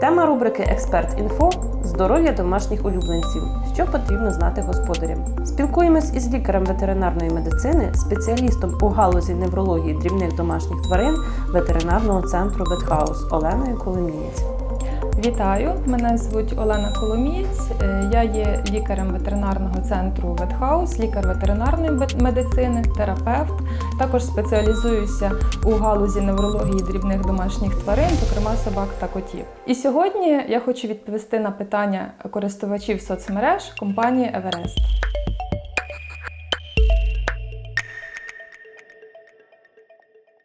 Тема рубрики Експерт інфо здоров'я домашніх улюбленців. Що потрібно знати господарям. Спілкуємось із лікарем ветеринарної медицини, спеціалістом у галузі неврології дрібних домашніх тварин ветеринарного центру Ветхаус Оленою Коломієць. Вітаю, мене звуть Олена Коломієць. Е, Я є лікарем ветеринарного центру Ветхаус, лікар ветеринарної медицини, терапевт. Також спеціалізуюся у галузі неврології дрібних домашніх тварин, зокрема собак та котів. І сьогодні я хочу відповісти на питання користувачів соцмереж компанії Еверест.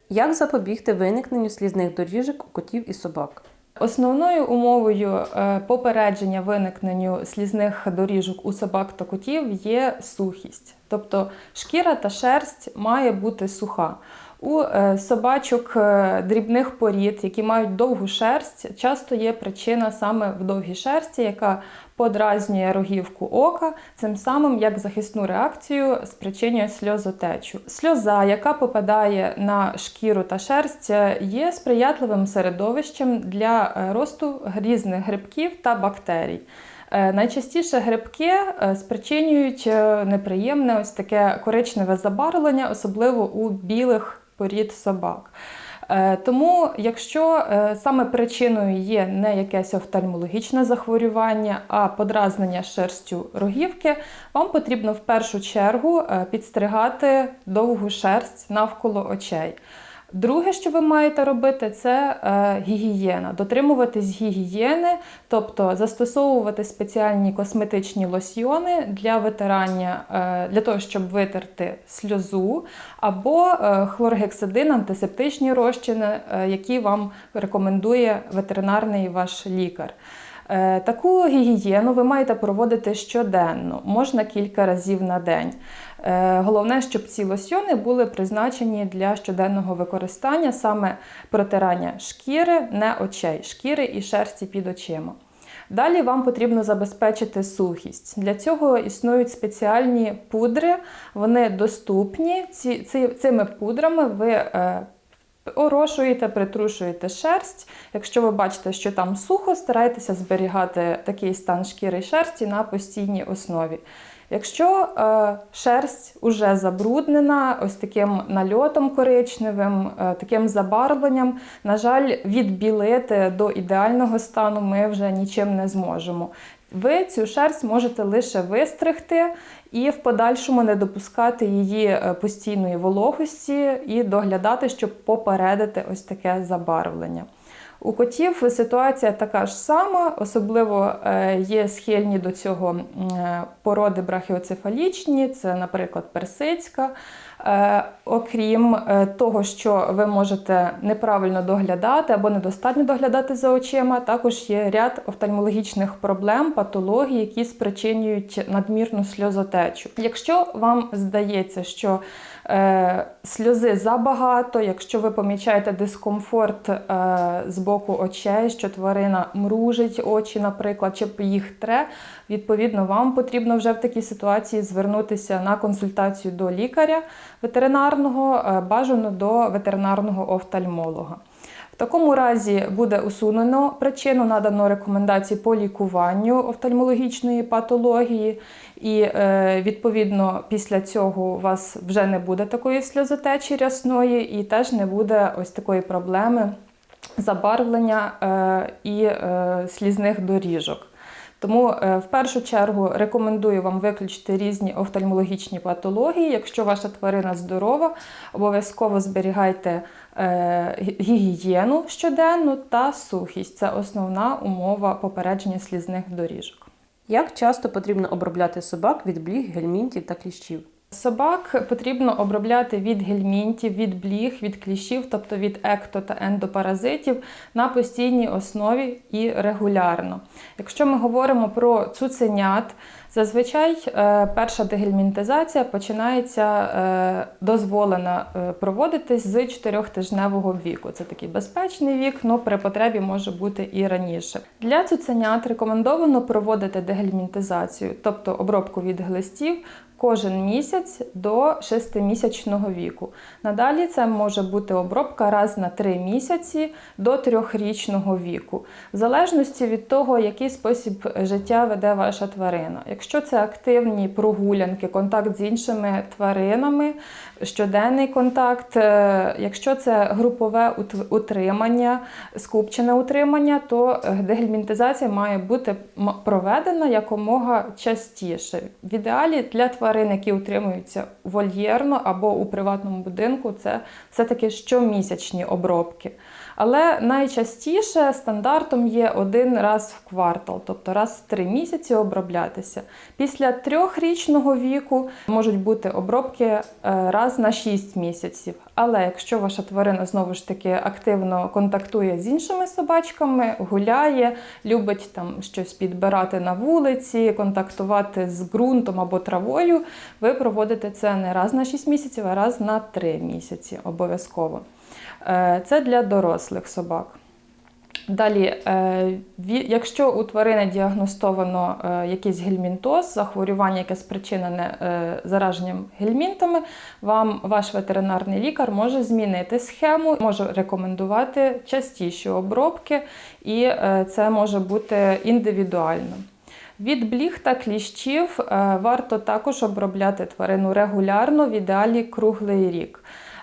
Як запобігти виникненню слізних доріжок у котів і собак? Основною умовою е, попередження виникненню слізних доріжок у собак та котів є сухість. Тобто шкіра та шерсть має бути суха. У е, собачок е, дрібних порід, які мають довгу шерсть, часто є причина саме в довгій шерсті, яка подразнює рогівку ока, цим самим як захисну реакцію спричинює сльозотечу. Сльоза, яка попадає на шкіру та шерсть, е, є сприятливим середовищем для росту різних грибків та бактерій. Найчастіше грибки спричинюють неприємне ось таке коричневе забарвлення, особливо у білих порід собак. Е, Тому, якщо е, саме причиною є не якесь офтальмологічне захворювання, а подразнення шерстю рогівки, вам потрібно в першу чергу е, підстригати довгу шерсть навколо очей. Друге, що ви маєте робити, це е, гігієна. Дотримуватись гігієни, тобто застосовувати спеціальні косметичні лосьйони для витирання, е, для того, щоб витерти сльозу, або е, хлоргексидин, антисептичні розчини, які вам рекомендує ветеринарний ваш лікар. Таку гігієну ви маєте проводити щоденно, можна кілька разів на день. Е, Головне, щоб ці лосьйони були призначені для щоденного використання, саме протирання шкіри, не очей, шкіри і шерсті під очима. Далі вам потрібно забезпечити сухість. Для цього існують спеціальні пудри, вони доступні. Ці, ці, цими пудрами ви е, орошуєте, притрушуєте шерсть. Якщо ви бачите, що там сухо, старайтеся зберігати такий стан шкіри і шерсті на постійній основі. Якщо е, шерсть уже забруднена, ось таким нальотом коричневим, е, таким забарвленням, на жаль, відбілити до ідеального стану ми вже нічим не зможемо. Ви цю шерсть можете лише вистригти і в подальшому не допускати її е, постійної вологості і доглядати, щоб попередити ось таке забарвлення. У котів ситуація така ж сама, особливо е, є схильні до цього породи брахіоцефалічні, це, наприклад, персидська. Е, Окрім е, того, що ви можете неправильно доглядати або недостатньо доглядати за очима, також є ряд офтальмологічних проблем, патологій, які спричинюють надмірну сльозотечу. Якщо вам здається, що сльози забагато, якщо ви помічаєте дискомфорт е, з боку очей, що тварина мружить очі, наприклад, чи їх тре, відповідно, вам потрібно вже в такій ситуації звернутися на консультацію до лікаря ветеринарного, е, бажано до ветеринарного офтальмолога. В такому разі буде усунено причину, надано рекомендації по лікуванню офтальмологічної патології, і е, відповідно після цього у вас вже не буде такої сльозотечі рясної, і теж не буде ось такої проблеми забарвлення е, і е, слізних доріжок. Тому в першу чергу рекомендую вам виключити різні офтальмологічні патології. Якщо ваша тварина здорова, обов'язково зберігайте гігієну щоденну та сухість. Це основна умова попередження слізних доріжок. Як часто потрібно обробляти собак від бліг, гельмінтів та кліщів? Собак потрібно обробляти від гельмінтів, від бліг, від кліщів, тобто від екто та ендопаразитів на постійній основі і регулярно. Якщо ми говоримо про цуценят, Зазвичай е, перша дегельмінтизація починається е, дозволена е, проводитись з 4-тижневого віку. Це такий безпечний вік, але при потребі може бути і раніше. Для цуценят рекомендовано проводити дегельмінтизацію, тобто обробку від глистів. Кожен місяць до 6-місячного віку. Надалі це може бути обробка раз на 3 місяці до 3-річного віку, в залежності від того, який спосіб життя веде ваша тварина. Якщо це активні прогулянки, контакт з іншими тваринами, щоденний контакт, е, якщо це групове утримання, скупчене утримання, то е, дегельмінтизація має бути проведена якомога частіше. В ідеалі для тварин, які утримуються вольєрно або у приватному будинку, це все-таки щомісячні обробки. Але найчастіше стандартом є один раз в квартал, тобто раз в три місяці оброблятися. Після трьохрічного віку можуть бути обробки е, раз на 6 місяців. Але якщо ваша тварина знову ж таки активно контактує з іншими собачками, гуляє, любить там щось підбирати на вулиці, контактувати з ґрунтом або травою, ви проводите це не раз на 6 місяців, а раз на 3 місяці обов'язково. Е, Це для дорослих собак. Далі, е, якщо у тварини діагностовано е, якийсь гельмінтоз, захворювання, яке спричинене зараженням гельмінтами, вам ваш ветеринарний лікар може змінити схему, може рекомендувати частіші обробки, і це може бути індивідуально. Від бліг та кліщів варто також обробляти тварину регулярно, в ідеалі круглий рік.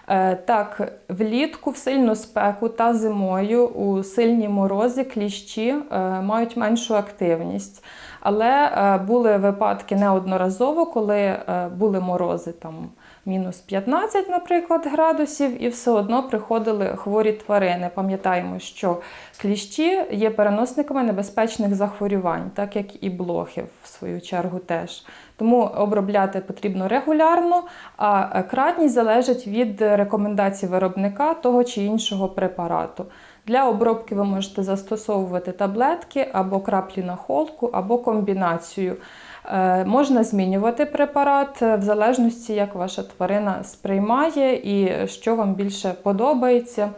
Е, Так, влітку в сильну спеку та зимою у сильні морози кліщі е, мають меншу активність. Але е, були випадки неодноразово, коли були морози там мінус 15, наприклад, градусів, і все одно приходили хворі тварини. Пам'ятаємо, що кліщі є переносниками небезпечних захворювань, так як і блохи, в свою чергу теж. Тому обробляти потрібно регулярно, а кратність залежить від рекомендацій виробника того чи іншого препарату. Для обробки ви можете застосовувати таблетки або краплі на холку, або комбінацію. Е, Можна змінювати препарат е, в залежності, як ваша тварина сприймає і що вам більше подобається.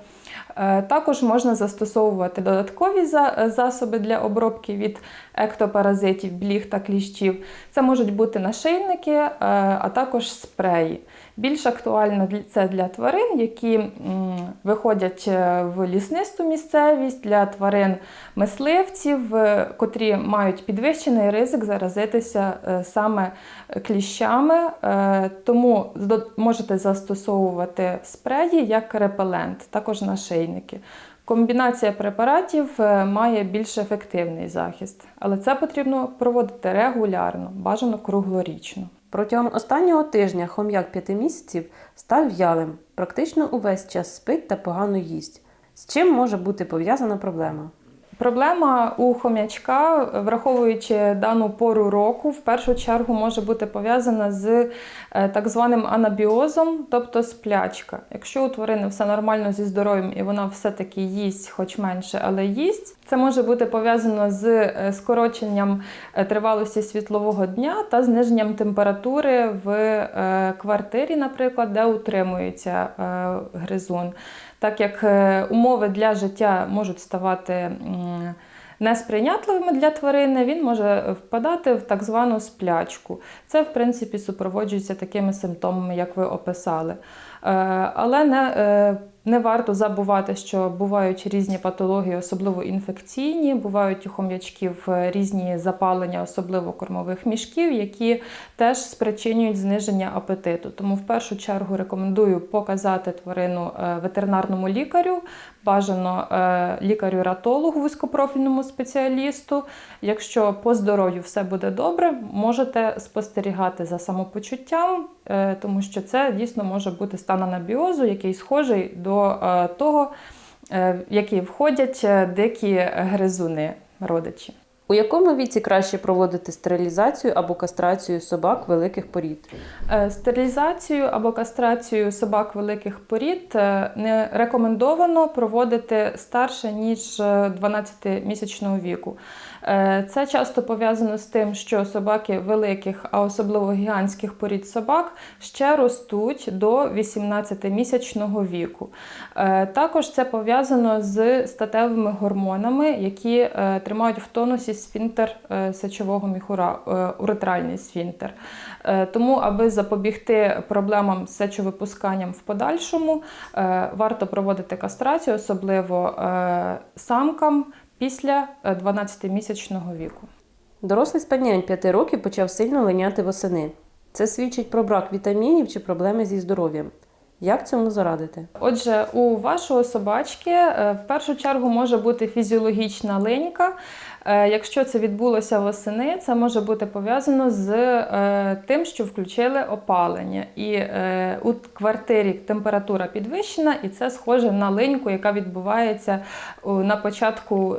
Е, Також можна застосовувати додаткові е, засоби для обробки від ектопаразитів, бліг та кліщів. Це можуть бути нашийники, е, а також спреї. Більш актуально це для тварин, які виходять в ліснисту місцевість, для тварин мисливців, котрі мають підвищений ризик заразитися саме кліщами. Тому можете застосовувати спреї як репелент, також нашийники. Комбінація препаратів е, має більш ефективний захист, але це потрібно проводити регулярно, бажано круглорічно. Протягом останнього тижня хом'як 5 місяців став в'ялим, практично увесь час спить та погано їсть. З чим може бути пов'язана проблема? Проблема у хом'ячка, враховуючи дану пору року, в першу чергу може бути пов'язана з е, так званим анабіозом, тобто сплячка. Якщо у тварини все нормально зі здоров'ям і вона все-таки їсть, хоч менше, але їсть, це може бути пов'язано з е, скороченням е, тривалості світлового дня та зниженням температури в квартирі, наприклад, де утримується гризун так як е, умови для життя можуть ставати несприйнятливими для тварини, він може впадати в так звану сплячку. Це, в принципі, супроводжується такими симптомами, як ви описали. Е, Але не, е, не варто забувати, що бувають різні патології, особливо інфекційні, бувають у хом'ячків е, різні запалення, особливо кормових мішків, які теж спричинюють зниження апетиту. Тому в першу чергу рекомендую показати тварину е, ветеринарному лікарю, бажано е, лікарю-ратологу, вузькопрофільному спеціалісту. Якщо по здоров'ю все буде добре, можете спостерігати за самопочуттям, тому що це дійсно може бути стан анабіозу, який схожий до е, того, е, в який входять е, дикі гризуни родичі. У якому віці краще проводити стерилізацію або кастрацію собак великих порід? Стерилізацію або кастрацію собак великих порід не рекомендовано проводити старше ніж е, 12-місячного віку. Е, Це часто пов'язано з тим, що собаки великих, а особливо гігантських порід собак, ще ростуть до 18-місячного віку. Е, Також це пов'язано з статевими гормонами, які е, тримають в тонусі сфінктер е, сечового міхура, уретральний сфінктер. Е, Тому, аби запобігти проблемам з сечовипусканням в подальшому, варто проводити кастрацію, особливо самкам після е, 12-місячного віку. Дорослий спанянь 5 років почав сильно линяти восени. Це свідчить про брак вітамінів чи проблеми зі здоров'ям. Як цьому зарадити? Отже, у вашого собачки е, в першу чергу може бути фізіологічна линька. Е, Якщо це відбулося восени, це може бути пов'язано з е, тим, що включили опалення. І у квартирі температура підвищена, і це схоже на линьку, яка відбувається на початку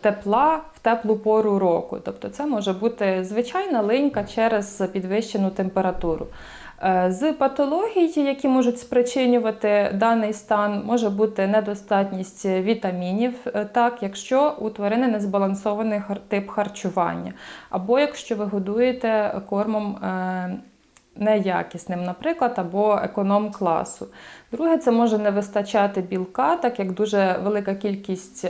тепла в теплу пору року. Тобто це може бути звичайна линька через підвищену температуру. Е, З патологій, які можуть спричинювати даний стан, може бути недостатність вітамінів, е, так, якщо у тварини незбалансований тип харчування, або якщо ви годуєте кормом е, неякісним, наприклад, або економ класу. Друге, це може не вистачати білка, так як дуже велика кількість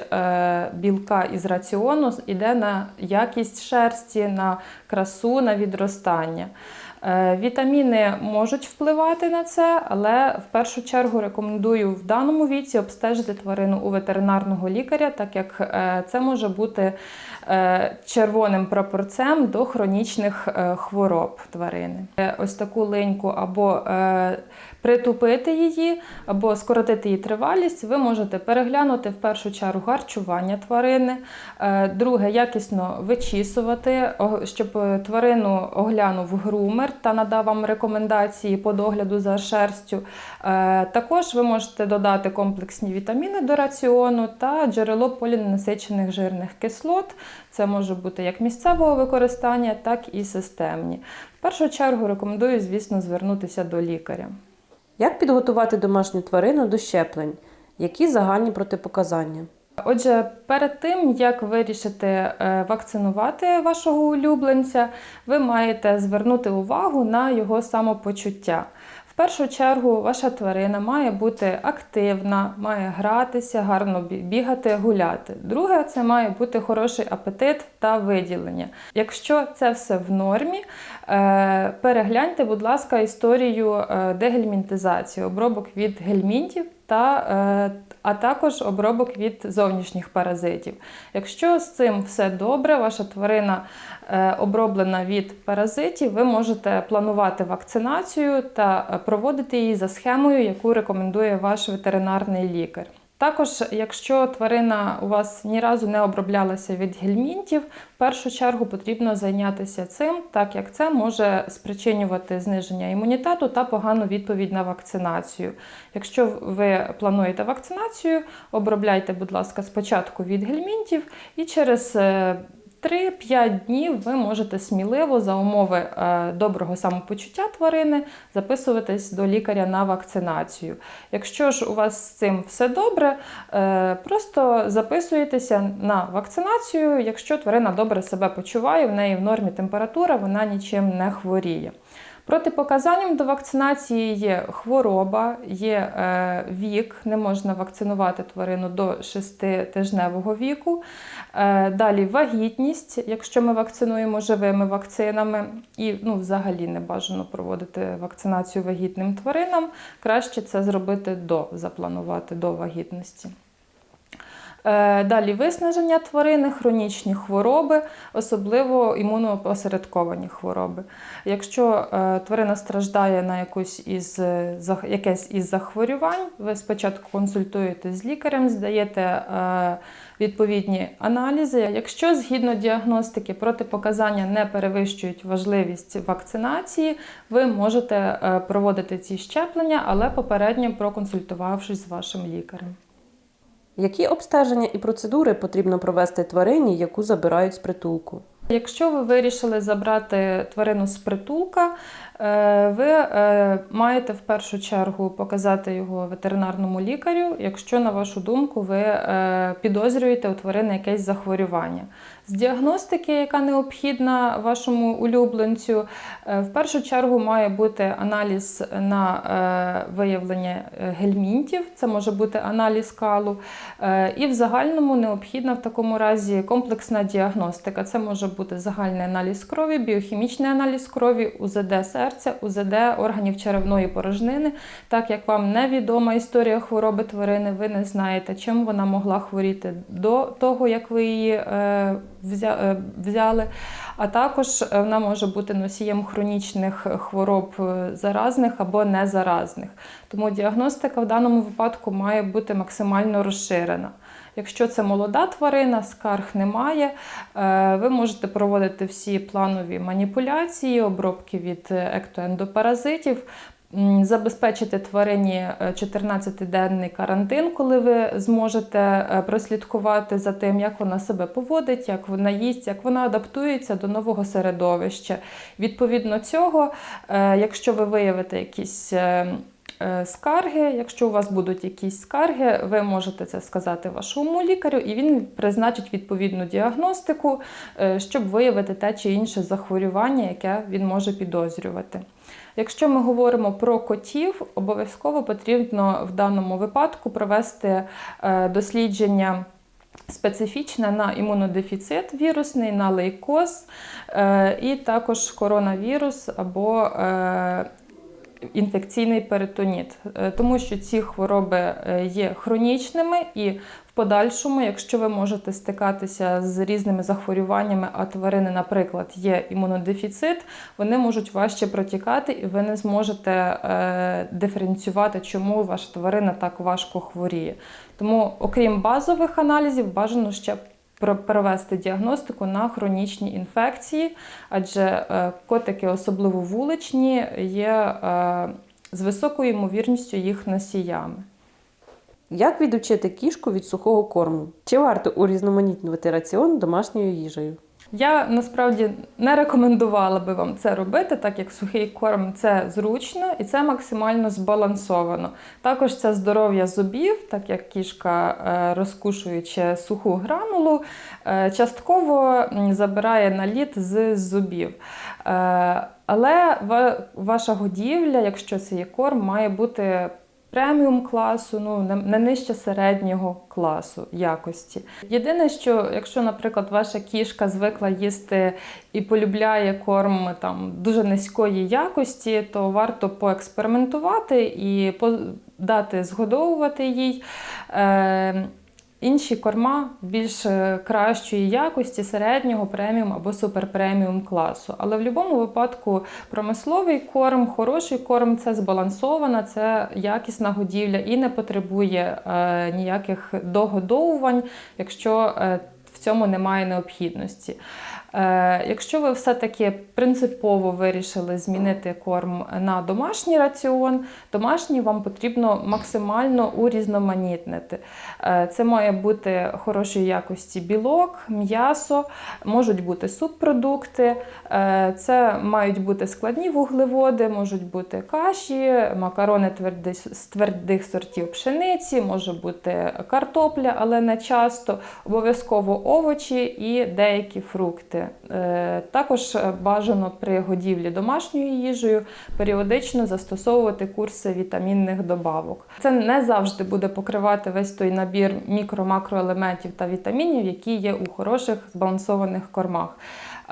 білка із раціону йде на якість шерсті, на красу, на відростання. Е, Вітаміни можуть впливати на це, але в першу чергу рекомендую в даному віці обстежити тварину у ветеринарного лікаря, так як е, це може бути е, червоним прапорцем до хронічних хвороб тварини. Ось таку линьку або притупити її, або скоротити її тривалість, ви можете переглянути в першу чергу харчування тварини. Друге, якісно вичісувати, щоб тварину оглянув грумер та надав вам рекомендації по догляду за шерстю. Е, Також ви можете додати комплексні вітаміни до раціону та джерело поліненасичених жирних кислот. Це може бути як місцевого використання, так і системні. В першу чергу рекомендую, звісно, звернутися до лікаря. Як підготувати домашню тварину до щеплень? Які загальні протипоказання? Отже, перед тим як вирішити е, вакцинувати вашого улюбленця, ви маєте звернути увагу на його самопочуття. В першу чергу, ваша тварина має бути активна, має гратися, гарно бігати, гуляти. Друге, це має бути хороший апетит та виділення. Якщо це все в нормі, е, перегляньте, будь ласка, історію е, дегельмінтизації, обробок від гельмінтів та, е, а також обробок від зовнішніх паразитів. Якщо з цим все добре, ваша тварина е, оброблена від паразитів, ви можете планувати вакцинацію та е, проводити її за схемою, яку рекомендує ваш ветеринарний лікар. Також, якщо тварина у вас ні разу не оброблялася від гельмінтів, в першу чергу потрібно зайнятися цим, так як це може спричинювати зниження імунітету та погану відповідь на вакцинацію. Якщо ви плануєте вакцинацію, обробляйте, будь ласка, спочатку від гельмінтів і через е, 3-5 днів ви можете сміливо за умови е, доброго самопочуття тварини записуватись до лікаря на вакцинацію. Якщо ж у вас з цим все добре, е, просто записуєтеся на вакцинацію, якщо тварина добре себе почуває, в неї в нормі температура, вона нічим не хворіє. Протипоказанням до вакцинації є хвороба, є е, вік, не можна вакцинувати тварину до 6-тижневого віку. Е, далі вагітність, якщо ми вакцинуємо живими вакцинами, і ну, взагалі не бажано проводити вакцинацію вагітним тваринам, краще це зробити до, запланувати до вагітності. Е, Далі виснаження тварини, хронічні хвороби, особливо імунопосередковані хвороби. Якщо е, тварина страждає на якусь із, е, якесь із захворювань, ви спочатку консультуєтесь з лікарем, здаєте відповідні аналізи. Якщо згідно діагностики протипоказання не перевищують важливість вакцинації, ви можете проводити ці щеплення, але попередньо проконсультувавшись з вашим лікарем. Які обстеження і процедури потрібно провести тварині, яку забирають з притулку? Якщо ви вирішили забрати тварину з притулка, е, ви е, маєте в першу чергу показати його ветеринарному лікарю, якщо, на вашу думку, ви е, підозрюєте у тварини якесь захворювання. З діагностики, яка необхідна вашому улюбленцю, е, в першу чергу має бути аналіз на е, виявлення е, гельмінтів, це може бути аналіз калу. І в загальному необхідна в такому разі комплексна діагностика. Це може бути загальний аналіз крові, біохімічний аналіз крові, УЗД серця, УЗД органів черевної порожнини. Так як вам невідома історія хвороби тварини, ви не знаєте, чим вона могла хворіти до того, як ви її взяли. А також е, вона може бути носієм хронічних хвороб е, заразних або незаразних. Тому діагностика в даному випадку має бути максимально розширена. Якщо це молода тварина, скарг немає, е, ви можете проводити всі планові маніпуляції, обробки від е, ектоендопаразитів, забезпечити тварині е, 14-денний карантин, коли ви зможете е, прослідкувати за тим, як вона себе поводить, як вона їсть, як вона адаптується до нового середовища. Відповідно цього, е, якщо ви виявите якісь е, е, скарги. Якщо у вас будуть якісь скарги, ви можете це сказати вашому лікарю, і він призначить відповідну діагностику, е, щоб виявити те чи інше захворювання, яке він може підозрювати. Якщо ми говоримо про котів, обов'язково потрібно в даному випадку провести е, дослідження. Специфічне на імунодефіцит вірусний, на лейкоз е, і також коронавірус або е, інфекційний перитоніт, Е, тому що ці хвороби е, є хронічними і в подальшому, якщо ви можете стикатися з різними захворюваннями, а тварини, наприклад, є імунодефіцит, вони можуть важче протікати, і ви не зможете е, диференціювати, чому ваша тварина так важко хворіє. Тому, окрім базових аналізів, бажано ще про- провести діагностику на хронічні інфекції, адже е, котики, особливо вуличні, є е, з високою ймовірністю їх носіями. Як відучити кішку від сухого корму? Чи варто урізноманітнювати раціон домашньою їжею? Я насправді не рекомендувала би вам це робити, так як сухий корм це зручно і це максимально збалансовано. Також це здоров'я зубів, так як кішка, е, розкушуючи суху гранулу, е, частково забирає наліт з зубів. Е, Але ваша годівля, якщо це є корм, має бути преміум класу, ну не- нижче середнього класу якості. Єдине, що якщо, наприклад, ваша кішка звикла їсти і полюбляє корм там дуже низької якості, то варто поекспериментувати і дати згодовувати їй. Е, Інші корма більш е, кращої якості, середнього, преміум або суперпреміум класу. Але в будь-якому випадку промисловий корм, хороший корм це збалансована, це якісна годівля і не потребує е, ніяких догодовувань, якщо е, в цьому немає необхідності. Е, Якщо ви все-таки принципово вирішили змінити корм на домашній раціон, домашній вам потрібно максимально урізноманітнити. Е, Це має бути хорошої якості білок, м'ясо, можуть бути субпродукти, е, це мають бути складні вуглеводи, можуть бути каші, макарони з твердих сортів пшениці, може бути картопля, але не часто, обов'язково овочі і деякі фрукти. Е, Також е, бажано при годівлі домашньою їжею періодично застосовувати курси вітамінних добавок. Це не завжди буде покривати весь той набір мікро-макроелементів та вітамінів, які є у хороших збалансованих кормах.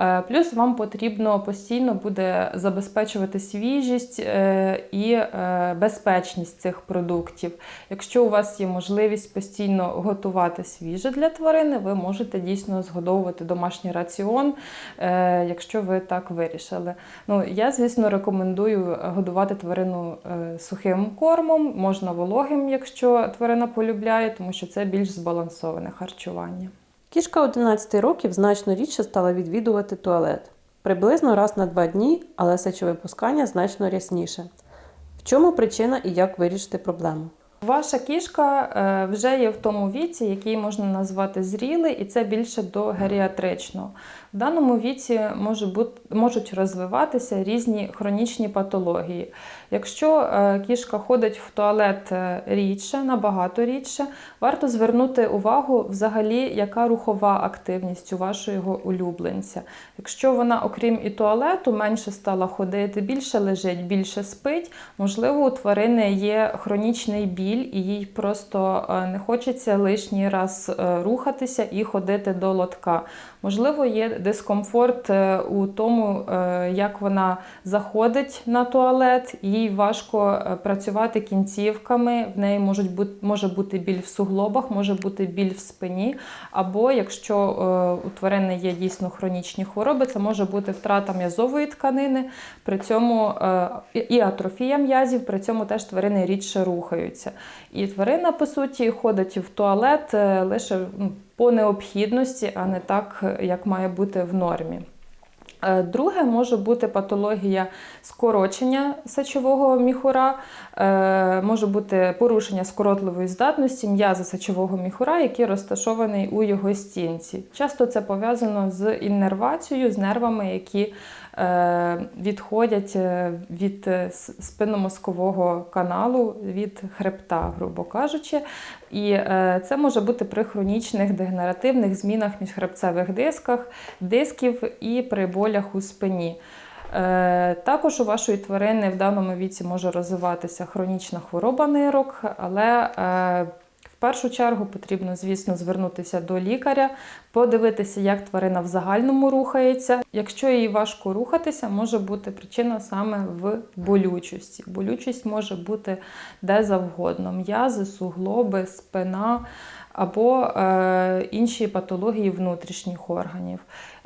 Е, Плюс вам потрібно постійно буде забезпечувати свіжість е, і е, безпечність цих продуктів. Якщо у вас є можливість постійно готувати свіже для тварини, ви можете дійсно згодовувати домашній раціон, якщо ви так вирішили. Ну, я, звісно, рекомендую годувати тварину сухим кормом, можна вологим, якщо тварина полюбляє, тому що це більш збалансоване харчування. Кішка 11 років значно рідше стала відвідувати туалет. Приблизно раз на два дні, але сечовипускання значно рясніше. В чому причина і як вирішити проблему? Ваша кішка е, вже є в тому віці, який можна назвати зрілий, і це більше до геріатричного. В даному віці можуть розвиватися різні хронічні патології. Якщо е, кішка ходить в туалет е, рідше, набагато рідше, варто звернути увагу взагалі, яка рухова активність у вашого улюбленця. Якщо вона, окрім і туалету, менше стала ходити, більше лежить, більше спить, можливо, у тварини є хронічний біль, і їй просто е, не хочеться лишній раз рухатися і ходити до лотка. Можливо, є дискомфорт е, у тому, е, як вона заходить на туалет, їй важко е, працювати кінцівками, в неї можуть бути, може бути біль в суглобах, може бути біль в спині. Або якщо у тварини є дійсно хронічні хвороби, це може бути втрата м'язової тканини, при цьому і- атрофія м'язів, при цьому теж тварини рідше рухаються. І тварина, по суті, ходить в туалет лише ну, по необхідності, а не так, як має бути в нормі. Е, Друге може бути патологія скорочення сечового міхура, е, може бути порушення скоротливої здатності м'яза сечового міхура, який розташований у його стінці. Часто це пов'язано з іннервацією, з нервами, які відходять е, від е, спинномозкового каналу, від хребта, грубо кажучи. І е, це може бути при хронічних дегенеративних змінах міжхребцевих дисках, дисків і при болях у спині. Е, Також у вашої тварини в даному віці може розвиватися хронічна хвороба нирок, але е, першу чергу потрібно, звісно, звернутися до лікаря, подивитися, як тварина в загальному рухається. Якщо їй важко рухатися, може бути причина саме в болючості. Болючість може бути де завгодно: м'язи, суглоби, спина або е, інші патології внутрішніх органів.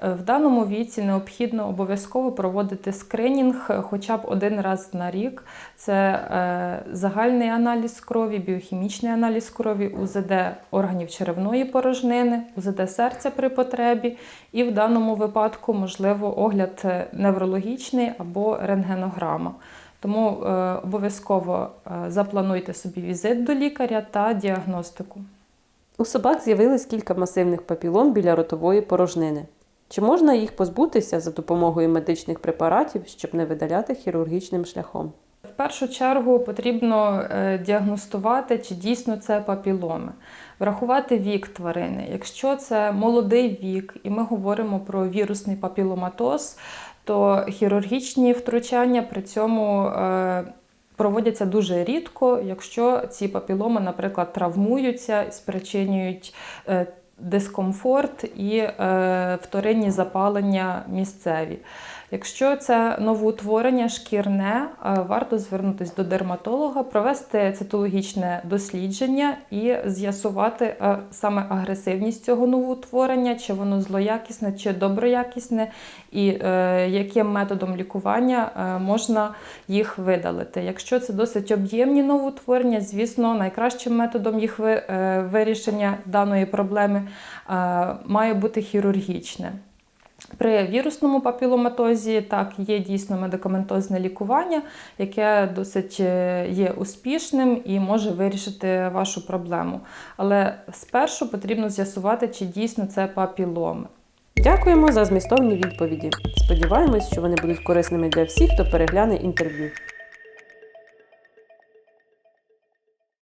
Е, В даному віці необхідно обов'язково проводити скринінг е, хоча б один раз на рік. Це загальний аналіз крові, біохімічний аналіз крові, УЗД органів черевної порожнини, УЗД серця при потребі, і в даному випадку, можливо, огляд неврологічний або рентгенограма. Тому обов'язково заплануйте собі візит до лікаря та діагностику. У собак з'явилось кілька масивних папілом біля ротової порожнини. Чи можна їх позбутися за допомогою медичних препаратів, щоб не видаляти хірургічним шляхом? В першу чергу потрібно е, діагностувати, чи дійсно це папіломи, врахувати вік тварини. Якщо це молодий вік, і ми говоримо про вірусний папіломатоз, то хірургічні втручання при цьому е, проводяться дуже рідко, якщо ці папіломи, наприклад, травмуються, спричинюють е, дискомфорт і е, вторинні запалення місцеві. Якщо це новоутворення шкірне, е, варто звернутися до дерматолога, провести цитологічне дослідження і з'ясувати е, саме агресивність цього новоутворення, чи воно злоякісне, чи доброякісне, і е, яким методом лікування можна їх видалити. Якщо це досить об'ємні новоутворення, звісно, найкращим методом їх вирішення даної проблеми має бути хірургічне. При вірусному папіломатозі так є дійсно медикаментозне лікування, яке досить е, є успішним і може вирішити вашу проблему. Але спершу потрібно з'ясувати, чи дійсно це папіломи. Дякуємо за змістовні відповіді. Сподіваємось, що вони будуть корисними для всіх, хто перегляне інтерв'ю.